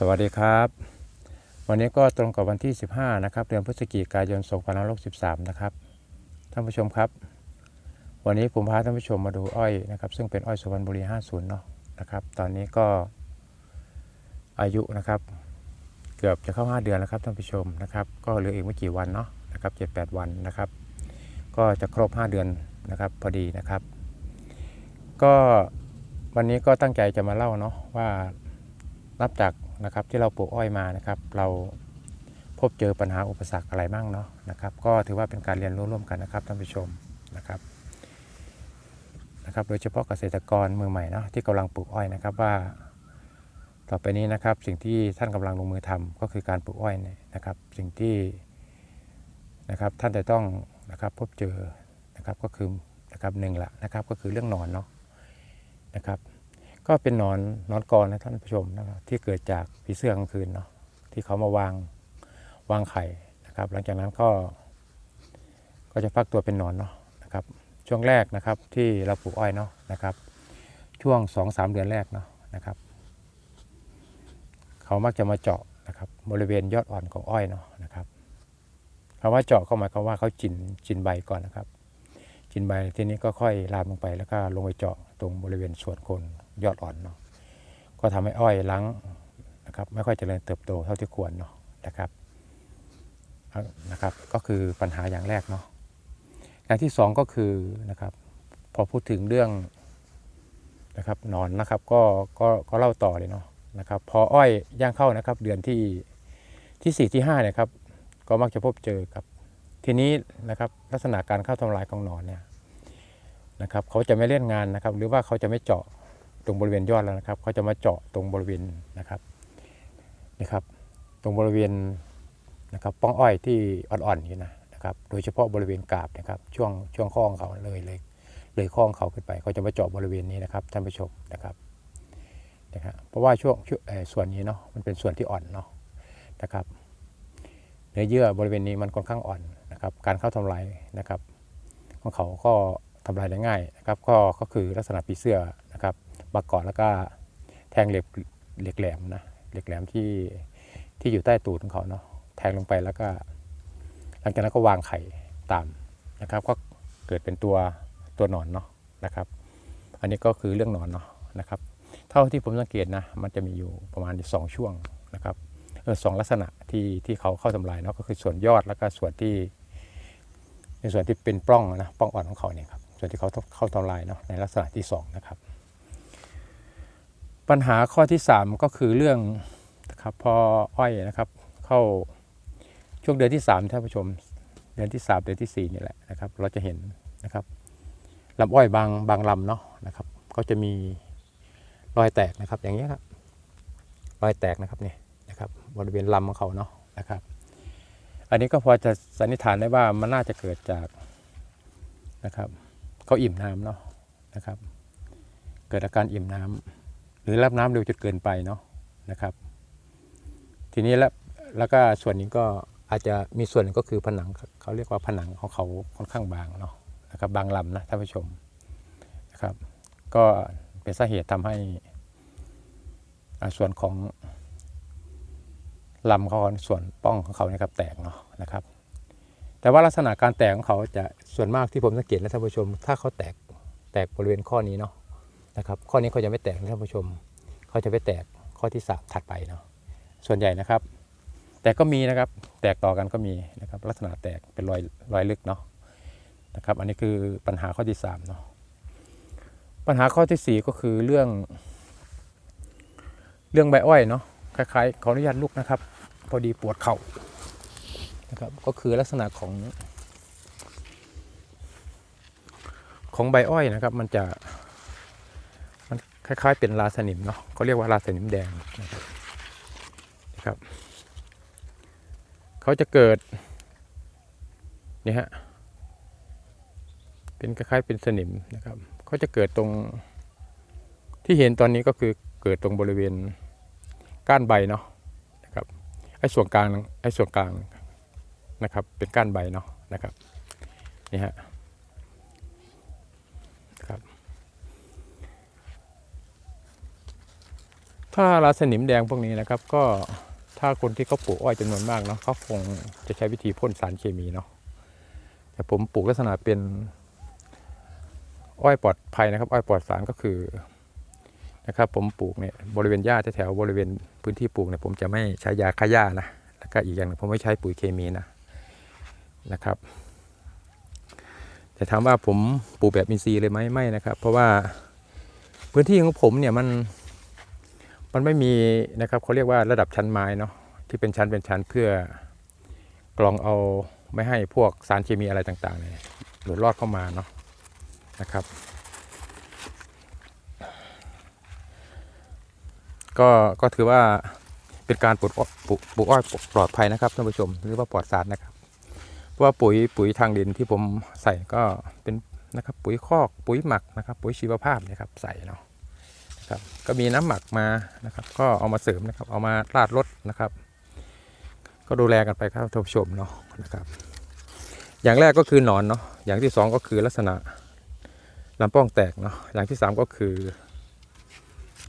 สวัสดีครับ วันนี้ก็ตรงกับวันที่ 15 นะครับเดือนพฤศจิกายน2563 นะครับท่านผู้ชมครับ วันนี้ผมพาท่านผู้ชมมาดูอ้อยนะครับ ซึ่งเป็นอ้อยสุพรรณบุรี 50 เนาะนะครับ ตอนนี้ก็อายุนะครับ เกือบจะเข้า 5 เดือนแล้วครับท่านผู้ชมนะครับ ก็เหลืออีกไม่กี่วันเนาะนะครับ7-8 วันนะครับ ก็จะครบ 5 เดือนนะครับพอดีนะครับ ก็วันนี้ก็ตั้งใจจะมาเล่าเนาะว่านับจาก นะครับที่เราปลูกอ้อยมานะครับเราพบเจอปัญหาอุปสรรคอะไรบ้างเนาะนะครับก็ถือว่าเป็นการเรียนรู้ร่วมกันนะครับท่านผู้ชมนะครับนะครับโดยเฉพาะเกษตรกรมือใหม่เนาะที่กำลังปลูกอ้อยนะครับว่า ต่อไปนี้นะครับสิ่งที่ท่านกำลังลงมือทำก็คือการปลูกอ้อยเนี่ยนะครับ สิ่งที่นะครับท่านจะต้องนะครับพบเจอนะครับก็คือนะครับหนึ่งละนะครับก็คือเรื่องนอนเนาะนะครับ ก็เป็นนอนนอนกรนะท่านผู้ชมนะครับที่เกิดจากผีเสื้อกลางคืนเนาะที่เขามาวางวางไข่นะครับ หลังจากนั้นก็ก็จะฟักตัวเป็นนอนเนาะนะครับ ช่วงแรกนะครับที่เราปลูกอ้อยเนาะนะครับ ช่วง2อสเดือนแรกเนาะนะครับ เขามักจะมาเจาะนะครับบริเวณยอดอ่อนของอ้อยเนาะนะครับคำว่าเจาะก็หมายความว่าเขาจินจินใบก่อนนะครับ จินใบทีนี้ก็ค่อยลามลงไปแล้วก็ลงไปเจาะตรงบริเวณส่วนคน ยอดอ่อนเนาะก็ทำให้อ้อยล้างนะครับไม่ค่อยเจริญเติบโตเท่าที่ควรเนาะนะครับนะครับ ก็คือปัญหาอย่างแรกเนาะอย่างที่สองก็คือนะครับพอพูดถึงเรื่องนะครับนอนนะครับก็ก็ก็เล่าต่อเลยเนาะนะครับพออ้อยย่างเข้านะครับเดือนที่ที่สี่ที่ห้าเนี่ยครับก็มักจะพบเจอกับทีนี้นะครับลักษณะการเข้าทำลายของนอนเนี่ยนะครับเขาจะไม่เล่นงานนะครับ หรือว่าเขาจะไม่เจาะ ตรงบริเวณยอดแล้วนะครับเขาจะมาเจาะตรงบริเวณนะครับนะครับ ตรงบริเวณนะครับป้องอ้อยที่อ่อนๆนี่นะนะครับ โดยเฉพาะบริเวณกาบนะครับ ช่วงช่วงข้องเขาเลยเลยเลยข้องเขาขึ้นไปเขาจะมาเจาะบริเวณนี้นะครับท่านผู้ชมนะครับนะครับเพราะว่าช่วงช่วงส่วนนี้เนาะมันเป็นส่วนที่อ่อนเนาะนะครับเนื้อเยื่อบริเวณนี้มันค่อนข้างอ่อนนะครับ การเข้าทำลายนะครับ ของเขาก็ทำลายได้ง่ายนะครับ ก็ก็คือลักษณะปีเสื้อ มาเกาะแล้วก็แทงเหล็กเหล็กแหลมนะเหล็กแหลมที่ที่อยู่ใต้ตูดของเขาเนาะแทงลงไปแล้วก็ หลังจากนั้นก็วางไข่ตามนะครับ ก็เกิดเป็นตัวตัวหนอนเนาะนะครับ อันนี้ก็คือเรื่องหนอนเนาะนะครับ เท่าที่ผมสังเกตนะ มันจะมีอยู่ประมาณสองช่วงนะครับเออสองลักษณะที่ที่เขาเข้าทำลายเนาะก็คือส่วนยอดแล้วก็ส่วนที่ ในส่วนที่เป็นปล้องนะปล้องอ่อนของเขาเนี่ยครับส่วนที่เขาเข้าทำลายเนาะในลักษณะที่สองนะครับ ปัญหาข้อที่ 3 ก็คือเรื่องนะครับพออ้อยนะครับ เข้าช่วงเดือนที่3ท่านผู้ชม เดือนที่ 3 เดือนที่4นี่แหละนะครับ เราจะเห็นนะครับลำอ้อยบางบางลำเนาะนะครับก็จะมีรอยแตกนะครับ อย่างนี้ครับรอยแตกนะครับเนี่ยนะครับ บริเวณลำของเขาเนาะนะครับ อันนี้ก็พอจะสันนิษฐานได้ว่ามันน่าจะเกิดจากนะครับเขาอิ่มน้ำเนาะนะครับ เกิดอาการอิ่มน้ำ หรือรับน้ำเร็วจนเกินไปเนาะนะครับ ทีนี้แล้วแล้วก็ส่วนนี้ก็อาจจะมีส่วนหนึ่งก็คือผนังเขาเรียกว่าผนังของเขาค่อนข้างบางเนาะนะครับบางลำนะท่านผู้ชมนะครับ ก็เป็นสาเหตุทำให้ส่วนของลำเขาส่วนป้องของเขานะครับแตกเนาะนะครับ แต่ว่าลักษณะการแตกของเขาจะส่วนมากที่ผมสังเกตนะท่านผู้ชม ถ้าเขาแตกแตกบริเวณข้อนี้เนาะ นะครับข้อนี้เขาจะไม่แตกนะท่านผู้ชมเขาจะไปแตกข้อที่สามถัดไปเนาะส่วนใหญ่นะครับ แต่ก็มีนะครับแตกต่อกันก็มีนะครับลักษณะแตกเป็นรอยรอยลึกเนาะนะครับ อันนี้คือปัญหาข้อที่สามเนาะปัญหาข้อที่สี่ก็คือเรื่อง เรื่องใบอ้อยเนาะคล้ายๆขออนุญาตลุกนะครับ พอดีปวดเข่านะครับก็คือลักษณะของ ของใบอ้อยนะครับ มันจะ คล้าย ๆ เป็นราสนิมเนาะเขาเรียกว่าราสนิมแดงนะครับนะครับเขาจะเกิดนี่ฮะเป็นคล้ายๆเป็นสนิมนะครับเขาจะเกิดตรงที่เห็นตอนนี้ก็คือเกิดตรงบริเวณก้านใบเนาะนะครับไอ้ส่วนกลางไอ้ส่วนกลางนะครับเป็นก้านใบเนาะนะครับนี่ฮะครับ ถ้าราสนิมแดงพวกนี้นะครับ ก็ถ้าคนที่เขาปลูกอ้อยจำนวนมากเนาะเขาคงจะใช้วิธีพ่นสารเคมีเนาะแต่ผมปลูกลักษณะเป็นอ้อยปลอดภัยนะครับ อ้อยปลอดสารก็คือนะครับ ผมปลูกเนี่ยบริเวณหญ้าแถวบริเวณพื้นที่ปลูกเนี่ยผมจะไม่ใช้ยาฆ่าหญ้านะแล้วก็อีกอย่างหนึงผมไม่ใช้ปุ๋ยเคมีนะนะครับแต่ถามว่าผมปลูกแบบอินทรีย์เลยไหมไม่นะครับ เพราะว่าพื้นที่ของผมเนี่ยมัน มันไม่มีนะครับเขาเรียกว่าระดับชั้นไม้เนาะที่เป็นชั้นเป็นชั้นเพื่อกรองเอาไม่ให้พวกสารเคมีอะไรต่างๆเนี่ยหลุดรอดเข้ามาเนาะนะครับ ก็ก็ถือว่าเป็นการปลูกอ้อยปลูกปลูกอ้อยปลอดภัยนะครับท่านผู้ชมหรือว่าปลอดสารนะครับ เพราะว่าปุ๋ยปุ๋ยทางดินที่ผมใส่ก็เป็นนะครับปุ๋ยคอกปุ๋ยหมักนะครับ ปุ๋ยชีวภาพนะครับใส่เนาะ ครับก็มีน้ำหมักมานะครับ ก็เอามาเสริมนะครับ เอามาราดรถนะครับ ก็ดูแลกันไปครับท่านผู้ชมเนาะนะครับ อย่างแรกก็คือหนอนเนาะอย่างที่สองก็คือลักษณะลำป้องแตกเนาะอย่างที่สามก็คือ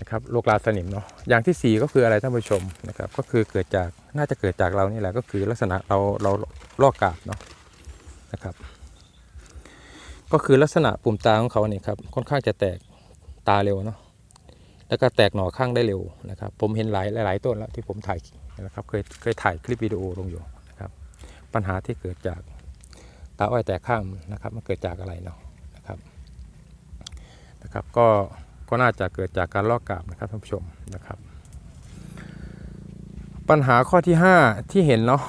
นะครับโรคราสนิมเนาะอย่างที่สี่ก็คืออะไรท่านผู้ชมนะครับ ก็คือเกิดจากน่าจะเกิดจากเรานี่แหละก็คือลักษณะเราเราลอกกาบเนาะนะครับ ก็คือลักษณะปุ่มตาของเขาเนี่ยครับค่อนข้างจะแตกตาเร็วเนาะ แล้วก็แตกหน่อข้างได้เร็วนะครับ ผมเห็นหลายหลายต้นแล้วที่ผมถ่ายนะครับเคยเคยถ่ายคลิปวิดีโอลงอยู่นะครับ ปัญหาที่เกิดจากตาอ้อยแตกข้างนะครับมันเกิดจากอะไรเนาะนะครับนะครับ ก็ก็น่าจะเกิดจากการลอกกาบนะครับท่านผู้ชมนะครับ ปัญหาข้อที่ 5 ที่เห็นเนาะ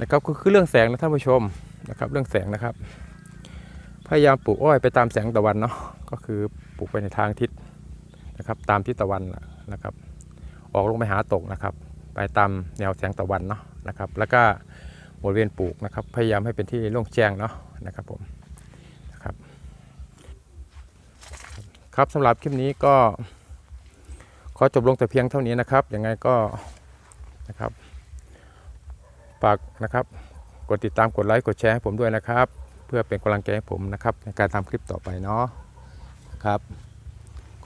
นะครับก็คือเรื่องแสงนะท่านผู้ชมนะครับ เรื่องแสงนะครับ พยายามปลูกอ้อยไปตามแสงตะวันเนาะก็คือปลูกไปในทางทิศ นะครับ ตามทิศตะวันนะครับ ออกลงไปหาตกนะครับ ไปตามแนวแสงตะวันเนาะนะครับ แล้วก็บริเวณปลูกนะครับ พยายามให้เป็นที่โล่งแจ้งเนาะนะครับผมนะครับ ครับสำหรับคลิปนี้ก็ขอจบลงแต่เพียงเท่านี้นะครับยังไงก็นะครับฝากนะครับ กดติดตามกดไลค์กดแชร์ให้ผมด้วยนะครับ เพื่อเป็นกำลังใจให้ผมนะครับ ในการทำคลิปต่อไปเนาะครับ